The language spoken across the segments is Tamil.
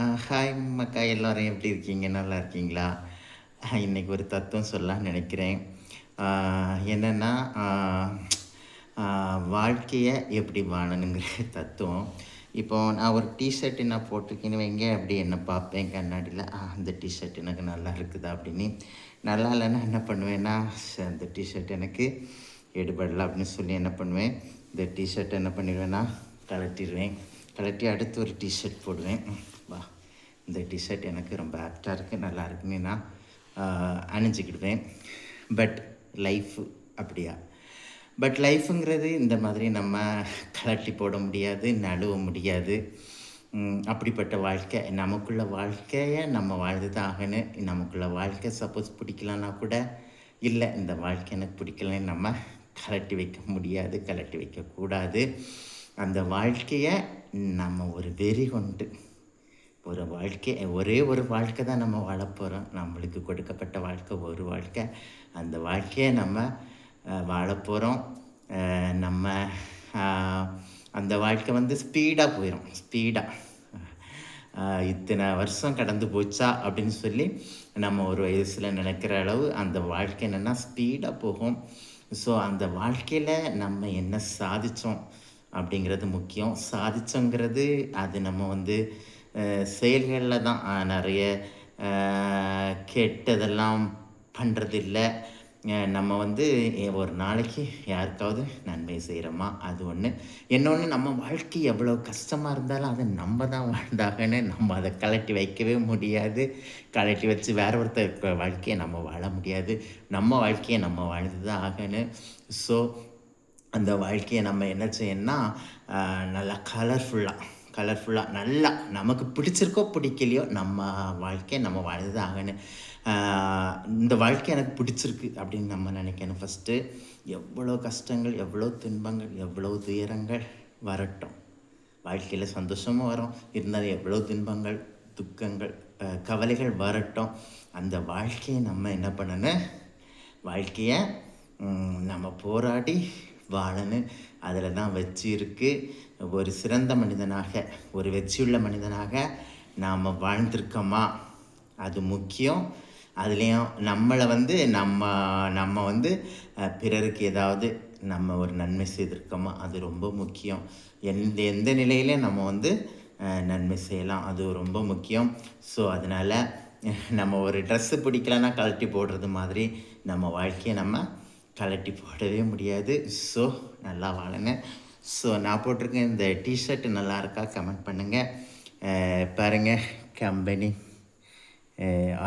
ஹாய் மக்கா எல்லோரும் எப்படி இருக்கீங்க? நல்லா இருக்கீங்களா? இன்றைக்கி ஒரு தத்துவம் சொல்லலாம்னு நினைக்கிறேன். என்னென்னா வாழ்க்கையை எப்படி வாழணுங்கிற தத்துவம். இப்போ நான் ஒரு டிஷர்ட் நான் போட்டிருக்கேன்னு வைங்க அப்படி என்ன பார்ப்பேன் கண்ணாடியில்? அந்த டிஷர்ட் எனக்கு நல்லா இருக்குதா அப்படின்னு. நல்லா இல்லைன்னா என்ன பண்ணுவேன்னா ச- அந்த டிஷர்ட் எனக்கு எடுபடல அப்படின்னு சொல்லி என்ன பண்ணுவேன்? இந்த டிஷர்ட் என்ன பண்ணிடுவேன்னா கழட்டிடுவேன். கழட்டி அடுத்து ஒரு டிஷர்ட் போடுவேன். வா. இந்த டிஷர்ட் எனக்கு ரொம்ப ஆப்டாக இருக்குது நல்லா இருக்குன்னு நான் அணிஞ்சிக்கிடுவேன். பட் லைஃப் அப்படியா? பட் லைஃபுங்கிறது இந்த மாதிரி நம்ம கலட்டி போட முடியாது நழுவ முடியாது. அப்படிப்பட்ட வாழ்க்கை. நமக்குள்ள வாழ்க்கையை நம்ம வாழ்ந்து தான் ஆகணும். நமக்குள்ள வாழ்க்கை சப்போஸ் பிடிக்கலன்னா கூட இல்லை இந்த வாழ்க்கை எனக்கு பிடிக்கலன்னு நம்ம கலட்டி வைக்க முடியாது கலட்டி வைக்கக்கூடாது. அந்த வாழ்க்கையை நம்ம ஒரு வெறி கொண்டு ஒரு வாழ்க்கை ஒரே ஒரு வாழ்க்கை தான் நம்ம வாழப்போகிறோம் நம்மளுக்கு கொடுக்கப்பட்ட வாழ்க்கை ஒரு வாழ்க்கை. அந்த வாழ்க்கையை நம்ம வாழப்போகிறோம் நம்ம அந்த வாழ்க்கை வந்து ஸ்பீடாக போயிடும் ஸ்பீடாக இத்தனை வருஷம் கடந்து போச்சா அப்படின்னு சொல்லி நம்ம ஒரு வயசில் நினைக்கிற அளவு அந்த வாழ்க்கை என்னென்னா ஸ்பீடாக போகும். ஸோ அந்த வாழ்க்கையில் நம்ம என்ன சாதித்தோம் அப்படிங்கிறது முக்கியம். சாதிச்சோங்கிறது அது நம்ம வந்து செயல்களில் தான் நிறைய கெட்டதெல்லாம் பண்ணுறதில்ல நம்ம வந்து ஒரு நாளைக்கு யாருக்காவது நன்மை செய்கிறோமா அது ஒன்று இன்னொன்று நம்ம வாழ்க்கை எவ்வளோ கஷ்டமாக இருந்தாலும் அதை நம்ம தான் வாழ்ந்தாகன்னு நம்ம அதை கலட்டி வைக்கவே முடியாது. கலட்டி வச்சு வேற ஒருத்தர் இருக்கிற வாழ்க்கையை நம்ம வாழ முடியாது. நம்ம வாழ்க்கையை நம்ம வாழ்ந்து தான் ஆகணும். ஸோ அந்த வாழ்க்கையை நம்ம என்ன செய்யணும்னா நல்லா கலர்ஃபுல்லாக கலர்ஃபுல்லாக நல்லா நமக்கு பிடிச்சிருக்கோ பிடிக்கலையோ நம்ம வாழ்க்கையை நம்ம வாழ்ந்து தான் ஆகணும் இந்த வாழ்க்கை எனக்கு பிடிச்சிருக்கு அப்படின்னு நம்ம நினைக்கணும். ஃபஸ்ட்டு எவ்வளோ கஷ்டங்கள் எவ்வளோ துன்பங்கள் எவ்வளோ துயரங்கள் வரட்டும். வாழ்க்கையில் சந்தோஷமும் வரும். இருந்தாலும் எவ்வளோ துன்பங்கள் துக்கங்கள் கவலைகள் வரட்டும். அந்த வாழ்க்கையை நம்ம என்ன பண்ணணும்? வாழ்க்கையை நம்ம போராடி வாழன்னு அதில் தான் வச்சு இருக்குது ஒரு சிறந்த மனிதனாக ஒரு வெற்றியுள்ள மனிதனாக நாம் வாழ்ந்திருக்கோமா? அது முக்கியம். அதுலேயும் நம்மளை வந்து நம்ம நம்ம வந்து பிறருக்கு ஏதாவது நம்ம ஒரு நன்மை செய்திருக்கோமா? அது ரொம்ப முக்கியம். எந்த எந்த நிலையிலையும் நம்ம வந்து நன்மை செய்யலாம்? அது ரொம்ப முக்கியம். ஸோ அதனால் நம்ம ஒரு ட்ரெஸ்ஸு பிடிக்கலன்னா கழட்டி போடுறது மாதிரி நம்ம வாழ்க்கையை நம்ம கழட்டி போடவே முடியாது. ஸோ நல்லா வாழுங்க. ஸோ நான் போட்டிருக்கேன் இந்த டிஷர்ட் நல்லா இருக்கா? கமெண்ட் பண்ணுங்கள் பாருங்கள் கம்பெனி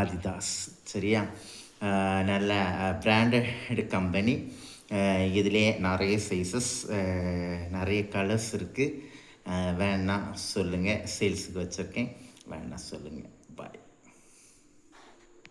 ஆதிதாஸ் சரியா? நல்ல பிராண்டட் கம்பெனி இதிலே நிறைய சைஸஸ் நிறைய கலர்ஸ் இருக்குது வேணா சொல்லுங்கள் சேல்ஸுக்கு வச்சுருக்கேன். வேணா சொல்லுங்கள் பாய்